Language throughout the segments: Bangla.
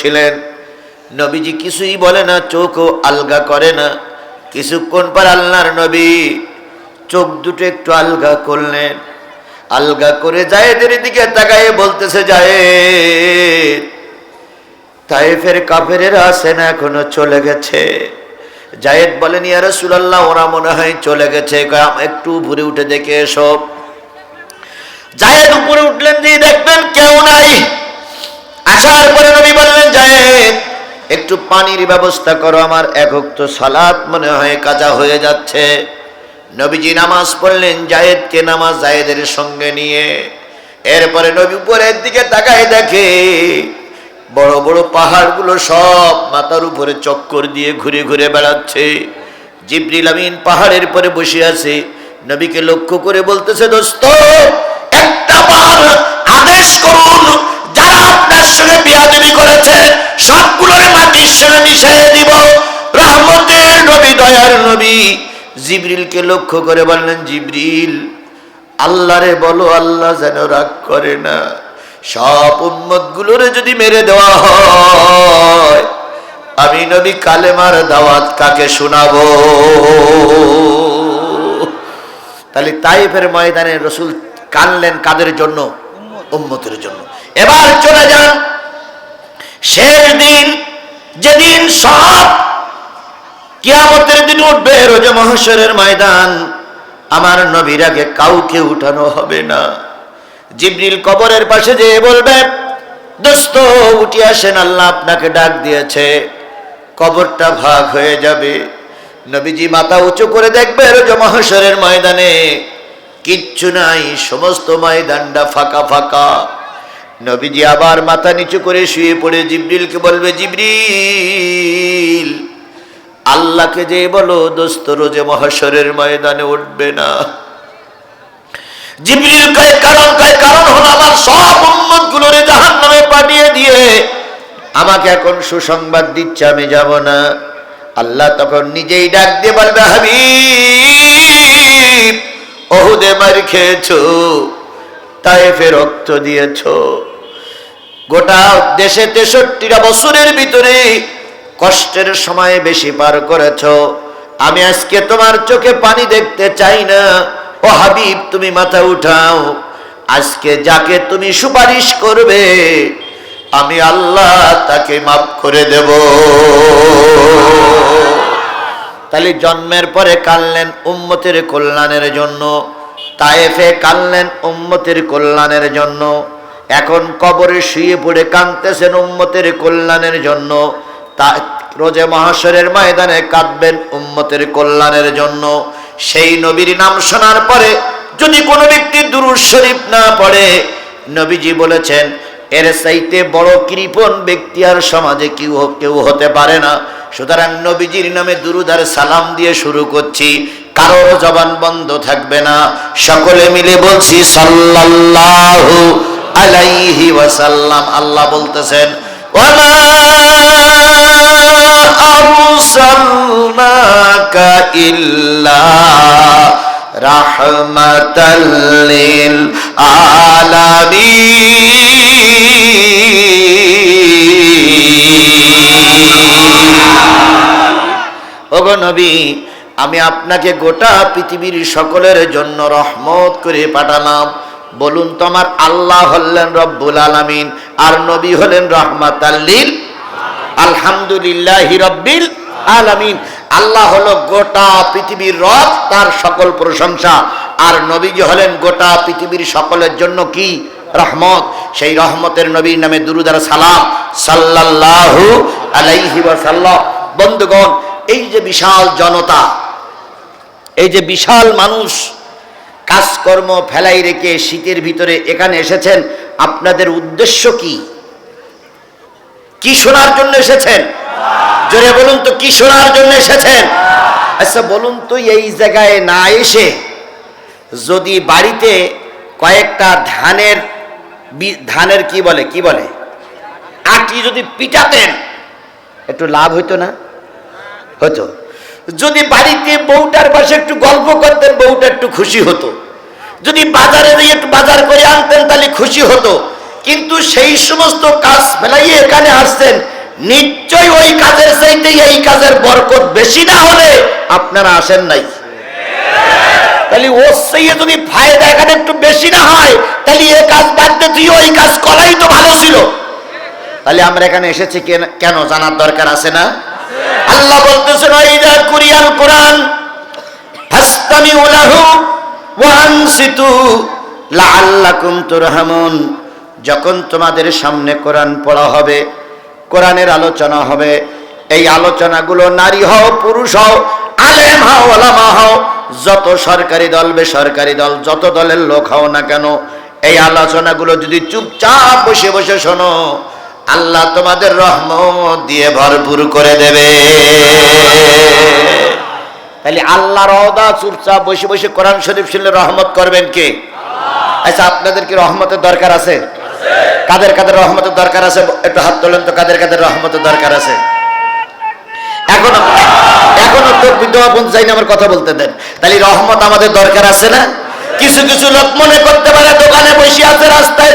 ছিলেন নবীজি কিছুই বলে না, চোখও আলগা করে না। কিছুক্ষণ পর আল্লাহর নবী চোখ দুটো একটু আলগা করলেন। আলগা করে জায়েদের দিকে তাকায়ে বলতেছে, জায়েদ তাইফের কাফেরেরা আসে না এখনও চলে গেছে। জায়েদ বলেন, ইয়া রাসূলুল্লাহ, ওরা মনে হয় চলে গেছে। একটু উপরে উঠে দেখে এসব জায়েদ উপরে উঠলেন দিয়ে দেখবেন কেউ নাই। আসার পরে নবী বললেন, জায়েদ, একটু পানির ব্যবস্থা করো, আমার একক তো সালাত মনে হয় কাজা হয়ে যাচ্ছে। নবীজি নামাজ পড়লেন, জায়েদকে নামাজ জায়েদের সঙ্গে নিয়ে। এরপরে নবী উপরের দিকে তাকায় দেখে, বড় বড় পাহাড়গুলো সব মাথার উপরে চক্কর দিয়ে ঘুরে ঘুরে বেড়াচ্ছে। জিব্রিল আমিন পাহাড়ের পরে বসে আছে। নবীকে লক্ষ্য করে বলতেছে, দোস্ত, একটা বার আদেশ করুন সঙ্গে বিয়াদবি করেছে সবগুলোর মাটির সঙ্গে মিশিয়ে দিব। রহমতের নবী, দয়ার নবী। জিবরিলকে লক্ষ্য করে বললেন, জিবরিল, আল্লাহরে বলো, আল্লাহ যেন রাগ করে না। সব উম্মত গুলোরে যদি মেরে দেওয়া হয়, আমি নবী কালেমার দাওয়াত কাকে শোনাবো? তাহলে তাইফের ময়দানে রসুল কানলেন কাদের জন্য? উম্মতের জন্য। এবার চলে যান। শেষ দিন, যেদিন সব কিয়ামতের দিন উঠবে, রোজ মহাশরের ময়দান। আমার নবীর আগে কাউকে উঠানো হবে না। জিবরিল কবরের পাশে যেয়ে বলবে, দোস্ত উঠে আসেন, আল্লাহ আপনাকে ডাক দিয়েছে। কবরটা ভাগ হয়ে যাবে। নবীজি মাথা উঁচু করে দেখবে, রোজ মহাশরের ময়দানে কিচ্ছু নাই, সমস্ত ময়দানটা ফাঁকা ফাঁকা। নবীজি আবার মাথা নিচু করে শুয়ে পড়ে জিবরিলকে বলবে, জিবরিল, আল্লাহকে যে বলো, দোস্ত রোজে মহাশরের ময়দানে উঠবে না। জিবরিল কয়, কারণ কয়, কারণ হলো আমার সব উম্মত গুলোরে জাহান নামে পাঠিয়ে দিয়ে আমাকে এখন সুসংবাদ দিচ্ছে, আমি যাব না। আল্লাহ তখন নিজেই ডাক দিয়ে বলবে, হাবিব, ওহুদে মার খেয়েছো তাইফে রক্ত দিয়েছ। গোটা দেশে তেষট্টিটা বছরের ভিতরে কষ্টের সময় বেশি পার করেছ। আমি আজকে তোমার চোখে পানি দেখতে চাই না। ও হাবিব, তুমি মাথা উঠাও। আজকে যাকে তুমি সুপারিশ করবে, আমি আল্লাহ তাকে মাফ করে দেব। তাহলে জন্মের পরে কানলেন উম্মতের কল্যাণের জন্য, তায়েফে কানলেন উম্মতের কল্যাণের জন্য। এখন কবরে শুয়ে পড়ে কাঁদতেছেন উম্মতের কল্যাণের জন্য। তা রোজে মহাশরের ময়দানে কাঁদবেন উম্মতের কল্যাণের জন্য। সেই নবীর নাম শোনার পরে যদি কোনো ব্যক্তি দুরুদ শরীফ না পড়ে, নবীজি বলেছেন, এর চাইতে বড় কৃপণ ব্যক্তি আর সমাজে কেউ কেউ হতে পারে না। সুতরাং নবীজির নামে দুরুদার সালাম দিয়ে শুরু করছি। কারোর জবান বন্ধ থাকবে না। সকলে মিলে বলছি, সাল্লাল্লাহু ওয়াসাল্লাম আল্লাহ বলতেছেন, ওয়ামা আরসালনাকা ইল্লা রাহমাতাল লিল আলামিন. ওগো নবী, আমি আপনাকে গোটা পৃথিবীর সকলের জন্য রহমত করে পাঠালাম। বলুন তো আমার আল্লাহ হলেন রব্বুল আলামিন, আর নবী হলেন রহমাত আল্লিল আলহামদুলিল্লাহ রব্বিল আলামিন। আল্লাহ হলো গোটা পৃথিবীর রব, তার সকল প্রশংসা। আর নবীজি হলেন গোটা পৃথিবীর সকলের জন্য কি? রহমত। সেই রহমতের নবীর নামে দুরুদার সালাম সাল্লাল্লাহু আলাইহি বন্ধুগণ, এই যে বিশাল জনতা, এই যে বিশাল মানুষ কাজকর্ম ফেলাই রেখে শীতের ভিতরে এখানে এসেছেন। আপনাদের উদ্দেশ্য কি? কি শোনার জন্য এসেছেন? জোরে বলুন তো, কি শোনার জন্য এসেছেন? আচ্ছা বলুন তো, এই জায়গায় না এসে যদি বাড়িতে কয়েকটা ধানের ধানের কি বলে কি বলে? আটি যদি পিটাতেন, একটু লাভ হইতো না? হতো যদি বাড়িতে বউটার পাশে একটু গল্প করতেন, বউটা একটু খুশি হতো। যদি বাজারে একটু বাজার করে আনতেন, তাহলে খুশি হতো। কিন্তু সেই সমস্ত কাজ ফেলাইয়ে এখানে আসছেন নিশ্চয়ই ওই কাজের চাইতে এই কাজের বরকত বেশি না হলে আপনারা আসেন নাই। তাহলে ওর সেই যদি ফায়দা এখানে একটু বেশি না হয়, তাহলে এ কাজ বাদ তুই ওই কাজ করাই তো ভালো ছিল। তাহলে আমরা এখানে এসেছি কেন জানার দরকার আছে না? আল্লাহ বলতেছেন ওইদা কুরিয়াল কোরআন যখন তোমাদের সামনে কোরআন পড়া হবে, কোরআনের আলোচনা হবে, এই আলোচনাগুলো নারী হও, পুরুষ হও, আলেম হও, ওলামা হও, যত সরকারি দল, বেসরকারি দল, যত দলের লোক হও না কেন, এই আলোচনাগুলো যদি চুপচাপ বসে বসে শোনো আল্লাহ তোমাদের রহমত দিয়ে ভরপুর করে দেবে। তাহলে আল্লাহ রহদা চুপচাপ বসে বসে কোরআন শরীফ শুনলে রহমত করবেন কে? আচ্ছা আপনাদের কি রহমতের দরকার আছে? কাদের কাদের রহমতের দরকার আছে? একটু হাত তোলেন তো, কাদের কাদের রহমতের দরকার আছে? এখনও এখনও তো বিধবা বোন চাই আমার কথা বলতে দেন। তাহলে রহমত আমাদের দরকার আছে না? কিছু কিছু লোক মনে করতে পারে দোকানে বসে আছে, রাস্তায়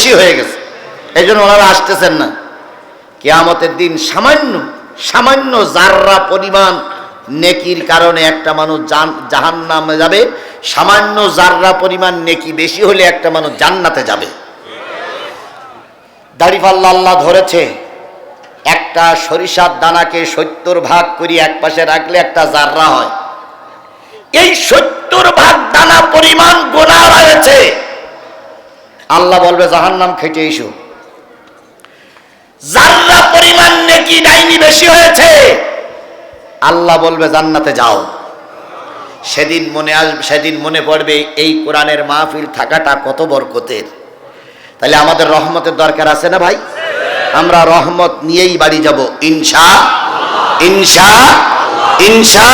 বেশি হয়ে গেছে। এই জন্য ওনারা আসতেছেন না। কেয়ামতের দিন সামান্য সামান্য জাররা পরিমাণ নেকির কারণে একটা মানুষ জাহান নামে যাবে, সামান্য জাররা পরিমাণ নেকি বেশি হলে একটা মানুষ জান্নাতে যাবে। দাড়িপাল্লা আল্লাহ ধরেছে, একটা সরিষার দানাকে সত্তর ভাগ করি এক পাশে রাখলে একটা জাররা হয়। এই সত্তর ভাগ দানা পরিমাণ গোনা রয়েছে। আল্লাহ বলবে, জাহান্নাম খেটে এসো। জাররা পরিমাণ নেকি ডাইনি বেশি হয়েছে, আল্লাহ বলবে, জান্নাতে যাও। সেদিন মনে আসবে সেদিন মনে পড়বে, এই কোরআনের মাহফিল থাকাটা কত বরকতের। তাহলে আমাদের রহমতের দরকার আছে না ভাই? আমরা রহমত নিয়েই বাড়ি যাব, ইনশা ইনশা ইনশা।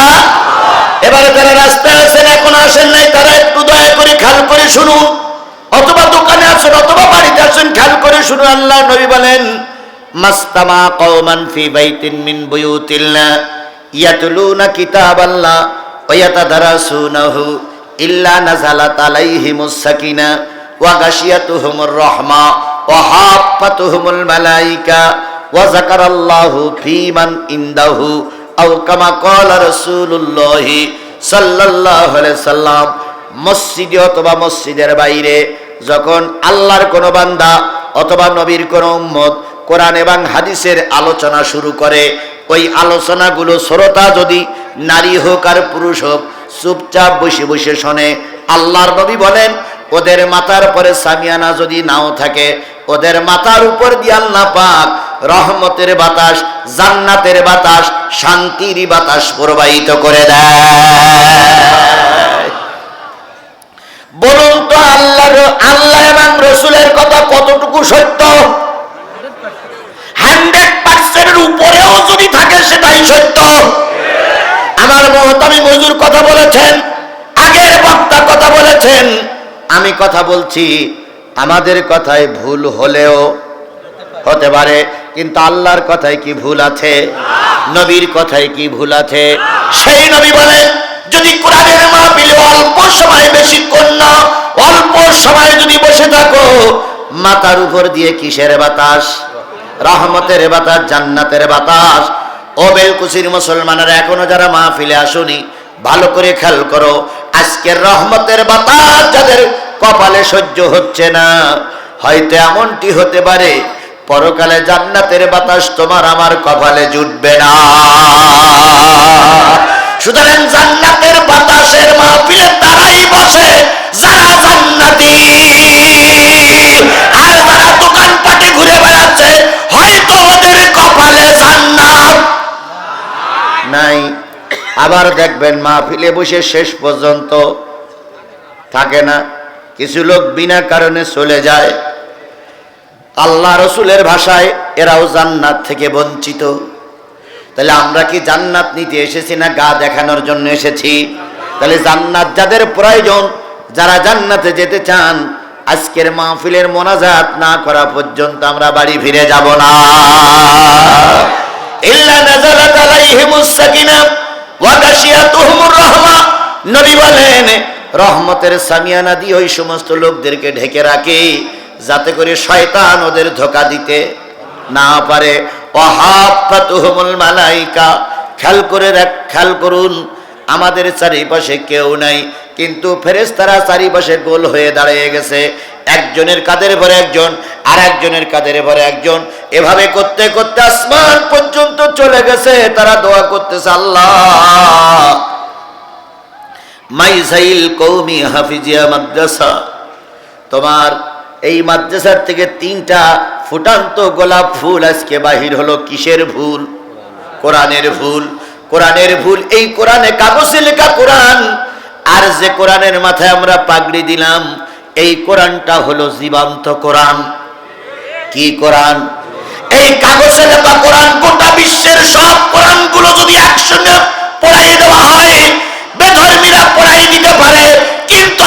এবারে যারা রাস্তায় আছেন, এখন শুনুন আল্লাহ নবী বলেন, মাস্তামা কওমান ফি বাইতিন মিন বুয়ুতিল্লাহ, ইয়াতলুনা কিতাবাল্লাহ ওয়া ইয়াতাদারাসুনাহু ইল্লা নাযালাত আলাইহিমুস সাকিনা, ওয়া গাশিয়াতুহুমুর রাহমা, ওয়া হাফাতুহুমুল মালাইকা, ওয়া যাকারাল্লাহু ফীমান ইনদাহু, আও কামা ক্বালা রাসূলুল্লাহি সাল্লাল্লাহু আলাইহি সাল্লাম, মসজিদে অথবা মসজিদের বাইরে যখন আল্লাহর কোনো বান্দা অথবা নবীর কোনো উম্মত কোরআন এবং হাদিসের আলোচনা শুরু করে, ওই আলোচনাগুলো শ্রোতা যদি নারী হোক আর পুরুষ হোক চুপচাপ বসে বসে শোনে, আল্লাহর নবী বলেন, ওদের মাথার পরে সামিয়ানা যদি নাও থাকে, ওদের মাথার উপর দিয়ে আল্লাহ পাক রহমতের বাতাস, জান্নাতের বাতাস, শান্তির বাতাস প্রবাহিত করে দেয়। বলুন কতটুকু সত্য হান্ড্রেড পার্সেন্টের উপরেও যদি থাকে সেটাই সত্য। আমার মহতামি মজুর কথা বলেছেন, আগের বক্তা কথা বলেছেন। আমি কথা বলছি, আমাদের কথায় ভুল হলেও হতে পারে, কিন্তু আল্লাহর কথায় কি ভুল আছে? নবীর কথায় কি ভুল আছে? সেই নবী বলেন যদি কোরআনের মাহফিলে অল্প সময় বেশিক্ষণ না, অল্প সময় যদি বসে থাকো মাথার উপর দিয়ে কিসের বাতাস? রহমতের বাতাস, জান্নাতের বাতাস। ও বেলকুচির মুসলমানেরা, এখনও যারা মাহফিলে আসুনি, ভালো করে খেয়াল করো, আজকের রহমতের বাতাস যাদের কপালে সহ্য হচ্ছে না। হয়তো এমনটি হতে পারে, পরকালে জান্নাতের বাতাস তোমার আমার কপালে জুটবে না। সুতরাং জান্নাতের বাতাসের মাহফিলে তারাই বসে, যারা জান্নাতি। আবার দেখবেন মাহফিলে বসে শেষ পর্যন্ত থাকে না। কিছু লোক বিনা কারণে চলে যায়। আল্লাহ রসুলের ভাষায় এরাও জান্নাত থেকে বঞ্চিত। তাহলে আমরা কি জান্নাত নিতে এসেছি না গা দেখানোর জন্য এসেছি? তাহলে জান্নাত যাদের প্রয়োজন, যারা জান্নাতে যেতে চান, আজকের মাহফিলের মোনাজাত না করা পর্যন্ত আমরা বাড়ি ফিরে যাব না। ইল্লা নাযালাত আলাইহিমুস সাকিনা। নবী বলেন, রহমতের সামিয়ানা দিয়ে ওই সমস্ত লোকদেরকে ঢেকে রাখে, যাতে করে শয়তান ওদের ধোকা দিতে না পারে। মালাইকা। খেয়াল করে রাখ খেয়াল করুন, আমাদের চারিপাশে কেউ নাই। কিন্তু ফেরেশতারা চারিপাশে গোল হয়ে দাঁড়িয়ে গেছে। একজনের কাদের পরে একজন, আর একজনের কাদের পরে একজন। এভাবে করতে করতে আসমান পর্যন্ত চলে গেছে। তারা দোয়া করতেছে, আল্লাহ মাইসাইল কৌমি হাফিজিয়া মাদ্রাসা, তোমার এই মাদ্রাসার থেকে তিনটা ফুটান্ত গোলাপ ফুল আজকে বাহির হলো। কিসের ভুল? কোরআনের ভুল। কোরআনের ভুল, এই কোরআনে কাগজে লেখা কোরআন। আর যে কোরআনের মাথায় আমরা পাগড়ি দিলাম, এই কোরআনটা হলো জীবান্ত কোরআন। কি কোরআন? এই কাগজে লেখা কোরআন, গোটা বিশ্বের সব কোরআনগুলো যদি একসঙ্গে পড়াই দেওয়া হয়, বেধর্মীরা পড়াই দিতে পারে, কিন্তু